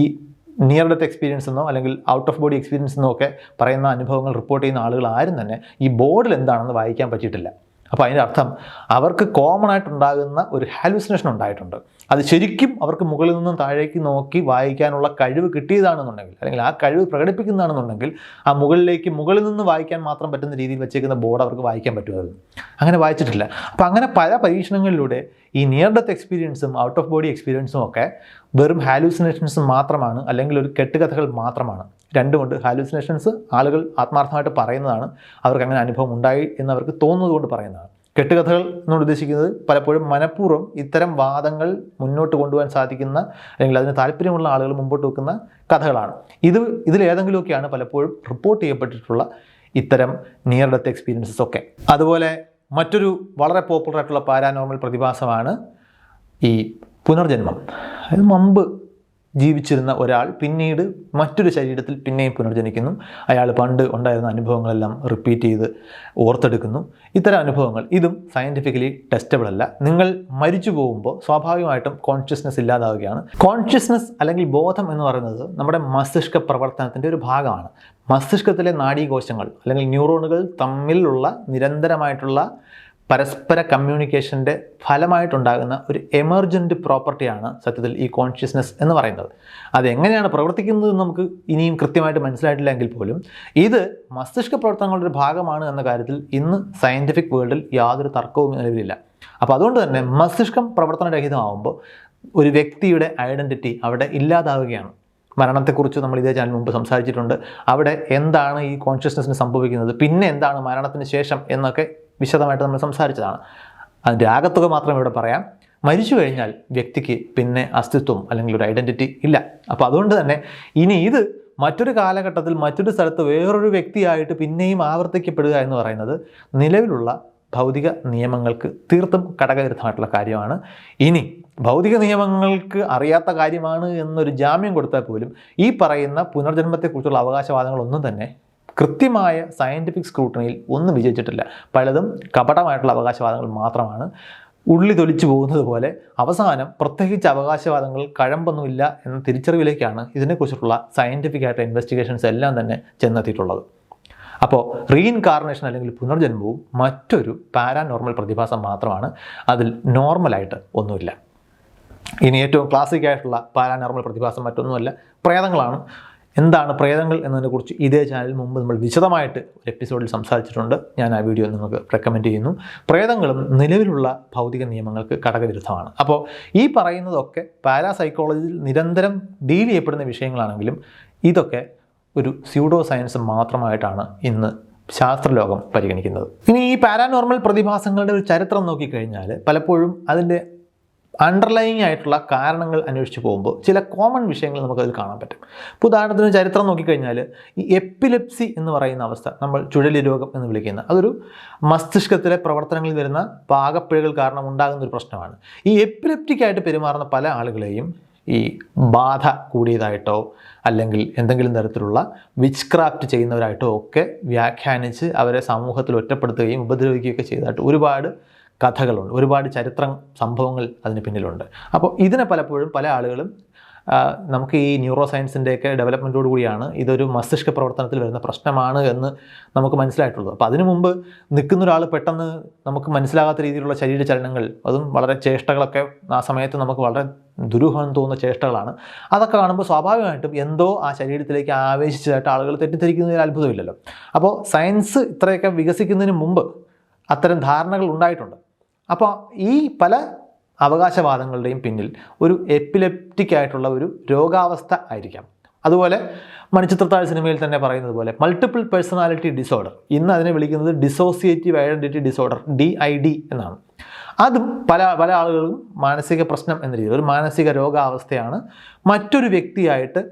നിയർ ഡെത്ത് എക്സ്പീരിയൻസ് എന്നോ അല്ലെങ്കിൽ ഔട്ട് ഓഫ് ബോഡി എക്സ്പീരിയൻസ് എന്നോ ഒക്കെ പറയുന്ന അനുഭവങ്ങൾ റിപ്പോർട്ട് ചെയ്യുന്ന ആളുകൾ ആരും തന്നെ ഈ ബോർഡിൽ എന്താണെന്ന് വായിക്കാൻ പറ്റിയിട്ടില്ല. അപ്പോൾ അതിന്റെ അർത്ഥം അവർക്ക് കോമൺ ആയിട്ടുണ്ടാകുന്ന ഒരു ഹാലുസിനേഷൻ ഉണ്ടായിട്ടുണ്ട്. അത് ശരിക്കും അവർക്ക് മുകളിൽ നിന്നും താഴേക്ക് നോക്കി വായിക്കാനുള്ള കഴിവ് കിട്ടിയതാണെന്നുണ്ടെങ്കിൽ അല്ലെങ്കിൽ ആ കഴിവ് പ്രകടിപ്പിക്കുന്നതാണെന്നുണ്ടെങ്കിൽ ആ മുകളിലേക്ക് മുകളിൽ നിന്ന് വായിക്കാൻ മാത്രം പറ്റുന്ന രീതിയിൽ വെച്ചേക്കുന്ന ബോർഡ് അവർക്ക് വായിക്കാൻ പറ്റുമായിരുന്നു. അങ്ങനെ വായിച്ചിട്ടില്ല. അപ്പോൾ അങ്ങനെ പല പരീക്ഷണങ്ങളിലൂടെ ഈ നിയർ ഡെത്ത് എക്സ്പീരിയൻസും ഔട്ട് ഓഫ് ബോഡി എക്സ്പീരിയൻസും ഒക്കെ വെറും ഹാലൂസിനേഷൻസ് മാത്രമാണ് അല്ലെങ്കിൽ ഒരു കെട്ടുകഥകൾ മാത്രമാണ് രണ്ടുമുണ്ട്. ഹാലൂസിനേഷൻസ് ആളുകൾ ആത്മാർത്ഥമായിട്ട് പറയുന്നതാണ്. അവർക്ക് അങ്ങനെ അനുഭവം ഉണ്ടായി എന്ന് അവർക്ക് തോന്നുന്നത് കൊണ്ട് പറയുന്നതാണ്. കെട്ടുകഥകൾ എന്നോട് ഉദ്ദേശിക്കുന്നത് പലപ്പോഴും മനഃപൂർവം ഇത്തരം വാദങ്ങൾ മുന്നോട്ട് കൊണ്ടുപോകാൻ സാധിക്കുന്ന അല്ലെങ്കിൽ അതിന് താല്പര്യമുള്ള ആളുകൾ മുമ്പോട്ട് വെക്കുന്ന കഥകളാണ്. ഇത് ഇതിലേതെങ്കിലുമൊക്കെയാണ് പലപ്പോഴും റിപ്പോർട്ട് ചെയ്യപ്പെട്ടിട്ടുള്ള ഇത്തരം നിയർ ഡെത്ത് എക്സ്പീരിയൻസസ് ഒക്കെ. അതുപോലെ മറ്റൊരു വളരെ പോപ്പുലർ ആയിട്ടുള്ള പാരാനോർമൽ പ്രതിഭാസമാണ് ഈ പുനർജന്മം. അതായത് മുമ്പ് ജീവിച്ചിരുന്ന ഒരാൾ പിന്നീട് മറ്റൊരു ശരീരത്തിൽ പിന്നെയും പുനർജനിക്കുന്നു. അയാൾ പണ്ട് ഉണ്ടായിരുന്ന അനുഭവങ്ങളെല്ലാം റിപ്പീറ്റ് ചെയ്ത് ഓർത്തെടുക്കുന്നു. ഇത്തരം അനുഭവങ്ങൾ ഇതും സയന്റിഫിക്കലി ടെസ്റ്റബിൾ അല്ല. നിങ്ങൾ മരിച്ചു പോകുമ്പോൾ സ്വാഭാവികമായിട്ടും കോൺഷ്യസ്നെസ് ഇല്ലാതാവുകയാണ്. കോൺഷ്യസ്നെസ് അല്ലെങ്കിൽ ബോധം എന്ന് പറയുന്നത് നമ്മുടെ മസ്തിഷ്ക പ്രവർത്തനത്തിന്റെ ഒരു ഭാഗമാണ്. മസ്തിഷ്കത്തിലെ നാഡീകോശങ്ങൾ അല്ലെങ്കിൽ ന്യൂറോണുകൾ തമ്മിലുള്ള നിരന്തരമായിട്ടുള്ള പരസ്പര കമ്മ്യൂണിക്കേഷന്റെ ഫലമായിട്ടുണ്ടാകുന്ന ഒരു എമർജന്റ് പ്രോപ്പർട്ടിയാണ് സത്യത്തിൽ ഈ കോൺഷ്യസ്നെസ് എന്ന് പറയുന്നത്. അതെങ്ങനെയാണ് പ്രവർത്തിക്കുന്നത് എന്ന് നമുക്ക് ഇനിയും കൃത്യമായിട്ട് മനസ്സിലായിട്ടില്ലെങ്കിൽ പോലും ഇത് മസ്തിഷ്ക പ്രവർത്തനങ്ങളുടെ ഒരു ഭാഗമാണ് എന്ന കാര്യത്തിൽ ഇന്ന് സയന്റിഫിക് വേൾഡിൽ യാതൊരു തർക്കവും നിലവിലില്ല. അപ്പോൾ അതുകൊണ്ട് തന്നെ മസ്തിഷ്കം പ്രവർത്തനരഹിതമാവുമ്പോൾ ഒരു വ്യക്തിയുടെ ഐഡന്റിറ്റി അവിടെ ഇല്ലാതാവുകയാണ്. മരണത്തെക്കുറിച്ച് നമ്മൾ ഇതേ ചാനൽ മുമ്പ് സംസാരിച്ചിട്ടുണ്ട്. അവിടെ എന്താണ് ഈ കോൺഷ്യസ്നെസ്സിന് സംഭവിക്കുന്നത്? പിന്നെ എന്താണ് മരണത്തിന് ശേഷം എന്നൊക്കെ വിശദമായിട്ട് നമ്മൾ സംസാരിച്ചതാണ്. അതിന്റെ ആകത്തുക മാത്രം ഇവിടെ പറയാം. മരിച്ചു കഴിഞ്ഞാൽ വ്യക്തിക്ക് പിന്നെ അസ്തിത്വം അല്ലെങ്കിൽ ഒരു ഐഡന്റിറ്റി ഇല്ല. അപ്പോൾ അതുകൊണ്ട് തന്നെ ഇനി ഇത് മറ്റൊരു കാലഘട്ടത്തിൽ മറ്റൊരു സ്ഥലത്ത് വേറൊരു വ്യക്തിയായിട്ട് പിന്നെയും ആവർത്തിക്കപ്പെടുക എന്ന് പറയുന്നത് നിലവിലുള്ള ഭൗതിക നിയമങ്ങൾക്ക് തീർത്തും ഘടകവിരുദ്ധമായിട്ടുള്ള കാര്യമാണ്. ഇനി ഭൗതിക നിയമങ്ങൾക്ക് അറിയാത്ത കാര്യമാണ് എന്നൊരു ജാമ്യം കൊടുത്താൽ പോലും ഈ പറയുന്ന പുനർജന്മത്തെക്കുറിച്ചുള്ള അവകാശവാദങ്ങളൊന്നും തന്നെ കൃത്യമായ സയന്റിഫിക് സ്ക്രൂട്ടണിയിൽ ഒന്നും വിജയിച്ചിട്ടില്ല. പലതും കപടമായിട്ടുള്ള അവകാശവാദങ്ങൾ മാത്രമാണ്. ഉള്ളി തൊലിച്ചു പോകുന്നത് പോലെ അവസാനം പ്രത്യേകിച്ച് അവകാശവാദങ്ങൾ കഴമ്പൊന്നുമില്ല എന്ന തിരിച്ചറിവിലേക്കാണ് ഇതിനെക്കുറിച്ചിട്ടുള്ള സയന്റിഫിക് ആയിട്ടുള്ള ഇൻവെസ്റ്റിഗേഷൻസ് എല്ലാം തന്നെ ചെന്നെത്തിയിട്ടുള്ളത്. അപ്പോൾ റീഇൻകാർണേഷൻ അല്ലെങ്കിൽ പുനർജന്മവും മറ്റൊരു പാരാനോർമൽ പ്രതിഭാസം മാത്രമാണ്. അതിൽ നോർമലായിട്ട് ഒന്നുമില്ല. ഇനി ഏറ്റവും ക്ലാസിക് ആയിട്ടുള്ള പാരാനോർമൽ പ്രതിഭാസം മറ്റൊന്നുമല്ല. പ്രേതങ്ങളാണ്. എന്താണ് പ്രേതങ്ങൾ എന്നതിനെക്കുറിച്ച് ഇതേ ചാനലിൽ മുമ്പ് നമ്മൾ വിശദമായിട്ട് ഒരു എപ്പിസോഡിൽ സംസാരിച്ചിട്ടുണ്ട്. ഞാൻ ആ വീഡിയോ നിങ്ങൾക്ക് റെക്കമെൻഡ് ചെയ്യുന്നു. പ്രേതങ്ങളും നിലവിലുള്ള ഭൗതിക നിയമങ്ങൾക്ക് ഘടകവിരുദ്ധമാണ് അപ്പോൾ ഈ പറയുന്നതൊക്കെ പാരാസൈക്കോളജിയിൽ നിരന്തരം ഡീൽ ചെയ്യപ്പെടുന്ന വിഷയങ്ങളാണെങ്കിലും ഇതൊക്കെ ഒരു സ്യൂഡോ സയൻസ് മാത്രമായിട്ടാണ് ഇന്ന് ശാസ്ത്രലോകം പരിഗണിക്കുന്നത്. ഇനി ഈ പാരാനോർമൽ പ്രതിഭാസങ്ങളുടെ ഒരു ചരിത്രം നോക്കിക്കഴിഞ്ഞാൽ പലപ്പോഴും അതിന്റെ അണ്ടർലൈങ് ആയിട്ടുള്ള കാരണങ്ങൾ അന്വേഷിച്ച് പോകുമ്പോൾ ചില കോമൺ വിഷയങ്ങൾ നമുക്കതിൽ കാണാൻ പറ്റും. ഇപ്പോൾ ഉദാഹരണത്തിന് ചരിത്രം നോക്കിക്കഴിഞ്ഞാൽ ഈ എപ്പിലെപ്സി എന്ന് പറയുന്ന അവസ്ഥ നമ്മൾ ചുഴലി രോഗം എന്ന് വിളിക്കുന്ന അതൊരു മസ്തിഷ്കത്തിലെ പ്രവർത്തനങ്ങളിൽ വരുന്ന പാകപ്പിഴകൾ കാരണം ഉണ്ടാകുന്ന ഒരു പ്രശ്നമാണ്. ഈ എപ്പിലെപ്റ്റിക്കായിട്ട് പെരുമാറുന്ന പല ആളുകളെയും ഈ ബാധ കൂടിയതായിട്ടോ അല്ലെങ്കിൽ എന്തെങ്കിലും തരത്തിലുള്ള വിച്ച് ക്രാഫ്റ്റ് ചെയ്യുന്നവരായിട്ടോ ഒക്കെ വ്യാഖ്യാനിച്ച് അവരെ സമൂഹത്തിൽ ഒറ്റപ്പെടുത്തുകയും ഉപദ്രവിക്കുകയൊക്കെ ചെയ്തതായിട്ട് ഒരുപാട് കഥകളുണ്ട്. ഒരുപാട് ചരിത്ര സംഭവങ്ങൾ അതിന് പിന്നിലുണ്ട്. അപ്പോൾ ഇതിനെ പലപ്പോഴും പല ആളുകളും നമുക്ക് ഈ ന്യൂറോ സയൻസിന്റെയൊക്കെ ഡെവലപ്മെന്റോട് കൂടിയാണ് ഇതൊരു മസ്തിഷ്ക പ്രവർത്തനത്തിൽ വരുന്ന പ്രശ്നമാണ് എന്ന് നമുക്ക് മനസ്സിലായിട്ടുള്ളത്. അപ്പോൾ അതിനു മുമ്പ് നിൽക്കുന്ന ഒരാൾ പെട്ടെന്ന് നമുക്ക് മനസ്സിലാകാത്ത രീതിയിലുള്ള ശരീര ചലനങ്ങൾ അതും വളരെ ചേഷ്ടകളൊക്കെ ആ സമയത്ത് നമുക്ക് വളരെ ദുരൂഹം തോന്നുന്ന ചേഷ്ടകളാണ്. അതൊക്കെ കാണുമ്പോൾ സ്വാഭാവികമായിട്ടും എന്തോ ആ ശരീരത്തിലേക്ക് ആവേശിച്ചതായിട്ട് ആളുകൾ തെറ്റിദ്ധരിക്കുന്നതിൽ അത്ഭുതമില്ലല്ലോ. അപ്പോൾ സയൻസ് ഇത്രയൊക്കെ വികസിക്കുന്നതിന് മുമ്പ് അത്തരം ധാരണകൾ ഉണ്ടായിട്ടുണ്ട്. അപ്പോൾ ഈ പല അവകാശവാദങ്ങളുടെയും പിന്നിൽ ഒരു എപ്പിലെപ്റ്റിക് ആയിട്ടുള്ള ഒരു രോഗാവസ്ഥ ആയിരിക്കാം. അതുപോലെ മണിച്ചിത്രത്താഴ് സിനിമയിൽ തന്നെ പറയുന്നത് പോലെ മൾട്ടിപ്പിൾ പേഴ്സണാലിറ്റി ഡിസോർഡർ ഇന്ന് അതിനെ വിളിക്കുന്നത് dissociative identity disorder D I D എന്നാണ്. അതും പല പല ആളുകളും മാനസിക പ്രശ്നം എന്ന രീതിയിൽ ഒരു മാനസിക രോഗാവസ്ഥയാണ് മറ്റൊരു വ്യക്തിയായിട്ട്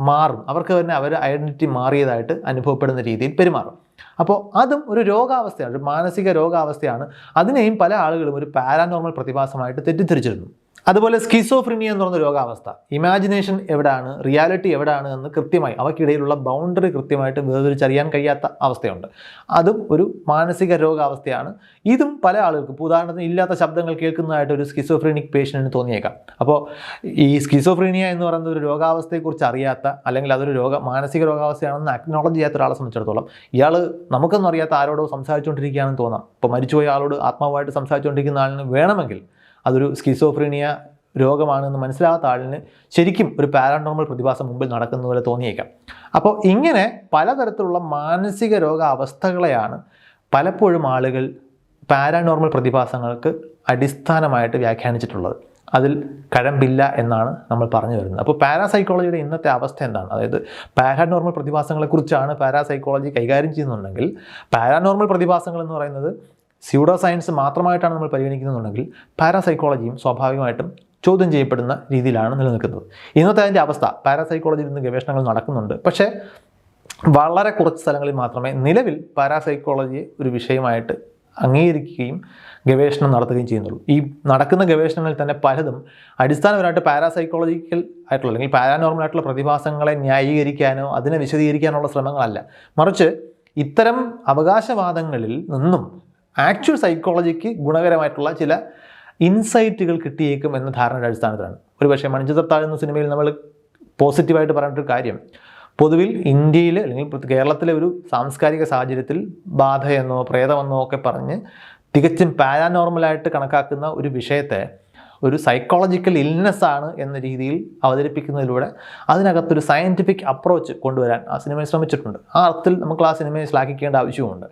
മാറും. അവർക്ക് തന്നെ അവരുടെ ഐഡന്റിറ്റി മാറിയതായിട്ട് അനുഭവപ്പെടുന്ന രീതിയിൽ പെരുമാറും. അപ്പോൾ അതും ഒരു രോഗാവസ്ഥയാണ് ഒരു മാനസിക രോഗാവസ്ഥയാണ്. അതിനെയും പല ആളുകളും ഒരു പാരാനോർമൽ പ്രതിഭാസമായിട്ട് തെറ്റിദ്ധരിച്ചിരുന്നു. അതുപോലെ സ്കിസോഫ്രിനിയ എന്ന് പറയുന്ന രോഗാവസ്ഥ. ഇമാജിനേഷൻ എവിടെയാണ് റിയാലിറ്റി എവിടെയാണ് എന്ന് കൃത്യമായി അവയ്ക്കിടയിലുള്ള ബൗണ്ടറി കൃത്യമായിട്ട് വേർതിരിച്ചറിയാൻ കഴിയാത്ത അവസ്ഥയുണ്ട്. അതും ഒരു മാനസിക രോഗാവസ്ഥയാണ്. ഇതും പല ആളുകൾക്കും ഉദാഹരണത്തിന് ഇല്ലാത്ത ശബ്ദങ്ങൾ കേൾക്കുന്നതായിട്ട് ഒരു സ്കിസോഫ്രീനിക് പേഷ്യന്റിന് തോന്നിയേക്കാം. അപ്പോൾ ഈ സ്കിസോഫ്രീനിയ എന്ന് പറയുന്ന ഒരു രോഗാവസ്ഥയെക്കുറിച്ച് അറിയാത്ത അല്ലെങ്കിൽ അതൊരു രോഗ മാനസിക രോഗാവസ്ഥയാണെന്ന് അക്നോളജ് ചെയ്യാത്ത ഒരാളെ സംബന്ധിച്ചിടത്തോളം ഇയാൾ നമുക്കൊന്നും അറിയാത്ത ആരോടോ സംസാരിച്ചുകൊണ്ടിരിക്കുകയാണെന്ന് തോന്നാം. ഇപ്പോൾ മരിച്ചുപോയ ആളോട് ആത്മാവായിട്ട് സംസാരിച്ചുകൊണ്ടിരിക്കുന്ന ആളിന് വേണമെങ്കിൽ അതൊരു സ്കിസോഫ്രീനിയ രോഗമാണെന്ന് മനസ്സിലാകാത്ത ആളിന് ശരിക്കും ഒരു പാരാനോർമൽ പ്രതിഭാസം മുമ്പിൽ നടക്കുന്ന പോലെ തോന്നിയേക്കാം. അപ്പോൾ ഇങ്ങനെ പലതരത്തിലുള്ള മാനസിക രോഗാവസ്ഥകളെയാണ് പലപ്പോഴും ആളുകൾ പാരാനോർമൽ പ്രതിഭാസങ്ങൾക്ക് അടിസ്ഥാനമായിട്ട് വ്യാഖ്യാനിച്ചിട്ടുള്ളത്. അതിൽ കഴമ്പില്ല എന്നാണ് നമ്മൾ പറഞ്ഞു വരുന്നത്. അപ്പോൾ പാരാസൈക്കോളജിയുടെ ഇന്നത്തെ അവസ്ഥ എന്താണ്? അതായത് പാരാനോർമൽ പ്രതിഭാസങ്ങളെക്കുറിച്ചാണ് പാരാസൈക്കോളജി കൈകാര്യം ചെയ്യുന്നുണ്ടെങ്കിൽ പാരാനോർമൽ പ്രതിഭാസങ്ങൾ എന്ന് പറയുന്നത് സ്യൂഡോ സയൻസ് മാത്രമായിട്ടാണ് നമ്മൾ പരിഗണിക്കുന്നുണ്ടെങ്കിൽ പാരാസൈക്കോളജിയും സ്വാഭാവികമായിട്ടും ചോദ്യം ചെയ്യപ്പെടുന്ന രീതിയിലാണ് നിലനിൽക്കുന്നത്. ഇന്നത്തെ അതിന്റെ അവസ്ഥ പാരാസൈക്കോളജിയിൽ നിന്ന് ഗവേഷണങ്ങൾ നടക്കുന്നുണ്ട്. പക്ഷേ വളരെ കുറച്ച് സ്ഥലങ്ങളിൽ മാത്രമേ നിലവിൽ പാരാസൈക്കോളജിയെ ഒരു വിഷയമായിട്ട് അംഗീകരിക്കുകയും ഗവേഷണം നടത്തുകയും ചെയ്യുന്നുള്ളൂ. ഈ നടക്കുന്ന ഗവേഷണങ്ങളിൽ തന്നെ പലതും അടിസ്ഥാനപരമായിട്ട് പാരാസൈക്കോളജിക്കൽ ആയിട്ടുള്ള അല്ലെങ്കിൽ പാരാനോർമൽ ആയിട്ടുള്ള പ്രതിഭാസങ്ങളെ ന്യായീകരിക്കാനോ അതിനെ വിശദീകരിക്കാനുള്ള ശ്രമങ്ങളല്ല. മറിച്ച് ഇത്തരം അവകാശവാദങ്ങളിൽ നിന്നും ആക്ച്വൽ സൈക്കോളജിക്ക് ഗുണകരമായിട്ടുള്ള ചില ഇൻസൈറ്റുകൾ കിട്ടിയേക്കും എന്ന ധാരണയുടെ അടിസ്ഥാനത്തിലാണ്. ഒരു പക്ഷേ മണിച്ചിത്രത്താഴ് എന്ന സിനിമയിൽ നമ്മൾ പോസിറ്റീവായിട്ട് പറഞ്ഞിട്ടൊരു കാര്യം. പൊതുവിൽ ഇന്ത്യയിൽ അല്ലെങ്കിൽ കേരളത്തിലെ ഒരു സാംസ്കാരിക സാഹചര്യത്തിൽ ബാധയെന്നോ പ്രേതമെന്നോ ഒക്കെ പറഞ്ഞ് തികച്ചും പാരാനോർമലായിട്ട് കണക്കാക്കുന്ന ഒരു വിഷയത്തെ ഒരു സൈക്കോളജിക്കൽ ഇൽനെസ് ആണ് എന്ന രീതിയിൽ അവതരിപ്പിക്കുന്നതിലൂടെ അതിനകത്തൊരു സയന്റിഫിക് അപ്രോച്ച് കൊണ്ടുവരാൻ ആ സിനിമയെ ശ്രമിച്ചിട്ടുണ്ട്. ആ അർത്ഥത്തിൽ നമുക്ക് ആ സിനിമയെ ശ്ലാഘിക്കേണ്ട ആവശ്യമുണ്ട്.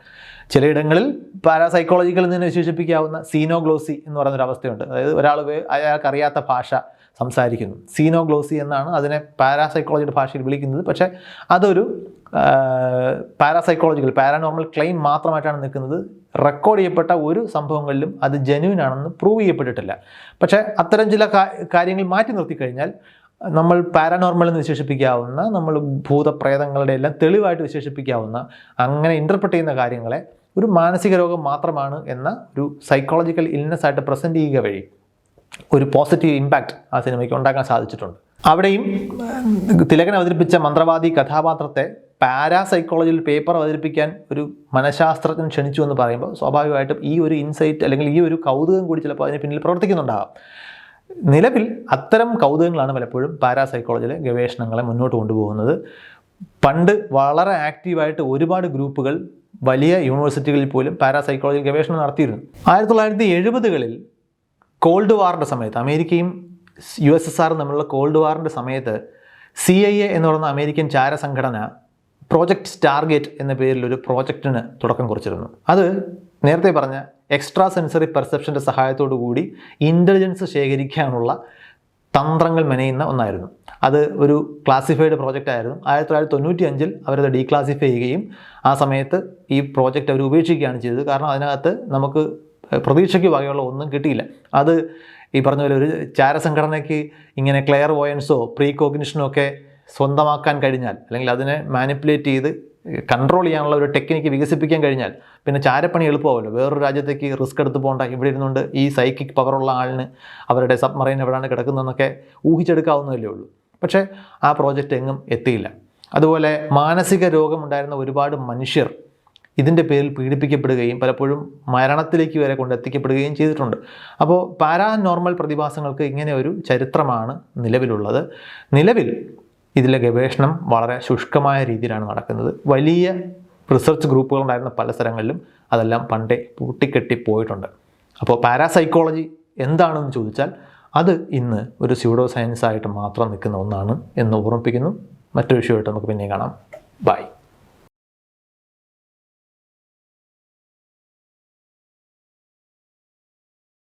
ചിലയിടങ്ങളിൽ പാരാസൈക്കോളജിക്കൽ നിന്ന് വിശേഷിപ്പിക്കാവുന്ന സീനോഗ്ലോസി എന്ന് പറയുന്ന ഒരു അവസ്ഥയുണ്ട്. അതായത് ഒരാൾ അയാൾക്കറിയാത്ത ഭാഷ സംസാരിക്കുന്നു. സീനോഗ്ലോസി എന്നാണ് അതിനെ പാരാസൈക്കോളജിയുടെ ഭാഷയിൽ വിളിക്കുന്നത്. പക്ഷേ അതൊരു പാരാസൈക്കോളജിക്കൽ പാരാനോർമൽ ക്ലെയിം മാത്രമായിട്ടാണ് നിൽക്കുന്നത് റെക്കോർഡ് ചെയ്യപ്പെട്ട ഒരു സംഭവങ്ങളിലും അത് ജെന്യൂൻ ആണെന്ന് പ്രൂവ് ചെയ്യപ്പെട്ടിട്ടില്ല. പക്ഷേ അത്തരം ചില കാര്യങ്ങൾ മാറ്റി നിർത്തിക്കഴിഞ്ഞാൽ നമ്മൾ പാരാനോർമൽ എന്ന് വിശേഷിപ്പിക്കാവുന്ന നമ്മൾ ഭൂതപ്രേതങ്ങളുടെ എല്ലാം തെളിവായിട്ട് വിശേഷിപ്പിക്കാവുന്ന അങ്ങനെ ഇന്റർപ്രറ്റ് ചെയ്യുന്ന കാര്യങ്ങളെ ഒരു മാനസിക രോഗം മാത്രമാണ് എന്ന ഒരു സൈക്കോളജിക്കൽ ഇൽനെസ് ആയിട്ട് പ്രസന്റ് ചെയ്യുക വഴി ഒരു പോസിറ്റീവ് ഇമ്പാക്റ്റ് ആ സിനിമയ്ക്ക് ഉണ്ടാക്കാൻ സാധിച്ചിട്ടുണ്ട്. അവിടെയും തിലകൻ അവതരിപ്പിച്ച മന്ത്രവാദി കഥാപാത്രത്തെ പാരാസൈക്കോളജിയിൽ പേപ്പർ അവതരിപ്പിക്കാൻ ഒരു മനഃശാസ്ത്രജ്ഞൻ ക്ഷണിച്ചു എന്ന് പറയുമ്പോൾ സ്വാഭാവികമായിട്ടും ഈ ഒരു ഇൻസൈറ്റ് അല്ലെങ്കിൽ ഈ ഒരു കൗതുകം കൂടി ചിലപ്പോൾ അതിന് പിന്നിൽ പ്രവർത്തിക്കുന്നുണ്ടാകാം നിലവിൽ അത്തരം കൗതുകങ്ങളാണ് പലപ്പോഴും പാരാസൈക്കോളജിയിലെ ഗവേഷണങ്ങളെ മുന്നോട്ട് കൊണ്ടുപോകുന്നത്. പണ്ട് വളരെ ആക്റ്റീവായിട്ട് ഒരുപാട് ഗ്രൂപ്പുകൾ വലിയ യൂണിവേഴ്സിറ്റികളിൽ പോലും പാരാസൈക്കോളജി ഗവേഷണം നടത്തിയിരുന്നു. ആയിരത്തി തൊള്ളായിരത്തി എഴുപതുകളിൽ കോൾഡ് വാറിന്റെ സമയത്ത് അമേരിക്കയും യു എസ് എസ് ആറും തമ്മിലുള്ള കോൾഡ് വാറിന്റെ സമയത്ത് സി ഐ എ എന്ന് പറയുന്ന അമേരിക്കൻ ചാര സംഘടന പ്രോജക്റ്റ് സ്റ്റാർഗേറ്റ് എന്ന പേരിൽ ഒരു പ്രോജക്റ്റിന് തുടക്കം കുറിച്ചിരുന്നു. അത് നേരത്തെ പറഞ്ഞ എക്സ്ട്രാ സെൻസറി പെർസെപ്ഷന്റെ സഹായത്തോടു കൂടി ഇന്റലിജൻസ് ശേഖരിക്കാനുള്ള തന്ത്രങ്ങൾ മെനയുന്ന ഒന്നായിരുന്നു. അത് ഒരു ക്ലാസിഫൈഡ് പ്രോജക്റ്റ് ആയിരുന്നു. ആയിരത്തി തൊള്ളായിരത്തി തൊണ്ണൂറ്റി അഞ്ചിൽ അവരത് ഡീക്ലാസിഫൈ ചെയ്യുകയും ആ സമയത്ത് ഈ പ്രോജക്റ്റ് അവർ ഉപേക്ഷിക്കുകയാണ് ചെയ്തത്. കാരണം അതിനകത്ത് നമുക്ക് പ്രതീക്ഷയ്ക്ക് വകയുള്ള ഒന്നും കിട്ടിയില്ല. അത് ഈ പറഞ്ഞ പോലെ ഒരു ചാരസംഘടനയ്ക്ക് ഇങ്ങനെ ക്ലെയർ വോയൻസോ പ്രീ കോഗ്നിഷനോ ഒക്കെ സ്വന്തമാക്കാൻ കഴിഞ്ഞാൽ അല്ലെങ്കിൽ അതിനെ മാനിപ്പുലേറ്റ് ചെയ്ത് കൺട്രോൾ ചെയ്യാനുള്ള ഒരു ടെക്നിക്ക് വികസിപ്പിക്കാൻ കഴിഞ്ഞാൽ പിന്നെ ചാരപ്പണി എളുപ്പമാവുമല്ലോ വേറൊരു രാജ്യത്തേക്ക് റിസ്ക് എടുത്ത് പോകണ്ട. ഇവിടെ ഇരുന്നുകൊണ്ട് ഈ സൈക്കിക് പവറുള്ള ആളിന് അവരുടെ സബ്മറൈൻ എവിടെയാണ് കിടക്കുന്നതെന്നൊക്കെ ഊഹിച്ചെടുക്കാവുന്നതല്ലേ ഉള്ളൂ. പക്ഷേ ആ പ്രോജക്റ്റ് എങ്ങും എത്തിയില്ല. അതുപോലെ മാനസിക രോഗമുണ്ടായിരുന്ന ഒരുപാട് മനുഷ്യർ ഇതിന്റെ പേരിൽ പീഡിപ്പിക്കപ്പെടുകയും പലപ്പോഴും മരണത്തിലേക്ക് വരെ കൊണ്ടെത്തിക്കപ്പെടുകയും ചെയ്തിട്ടുണ്ട്. അപ്പോൾ പാരാനോർമൽ പ്രതിഭാസങ്ങൾക്ക് ഇങ്ങനെ ഒരു ചരിത്രമാണ് നിലവിലുള്ളത്. നിലവിൽ ഇതിലെ ഗവേഷണം വളരെ ശുഷ്കമായ രീതിയിലാണ് നടക്കുന്നത്. വലിയ റിസർച്ച് ഗ്രൂപ്പുകൾ ഉണ്ടായിരുന്ന പല സ്ഥലങ്ങളിലും അതെല്ലാം പണ്ടേ പൂട്ടിക്കെട്ടി പോയിട്ടുണ്ട്. അപ്പോൾ പാരാസൈക്കോളജി എന്താണെന്ന് ചോദിച്ചാൽ അത് ഇന്ന് ഒരു സ്യൂഡോ സയൻസ് ആയിട്ട് മാത്രം നിൽക്കുന്ന ഒന്നാണ് എന്ന് ഓർമ്മിപ്പിക്കുന്നു. മറ്റൊരു വിഷയമായിട്ട് നമുക്ക് പിന്നെ കാണാം. ബൈ.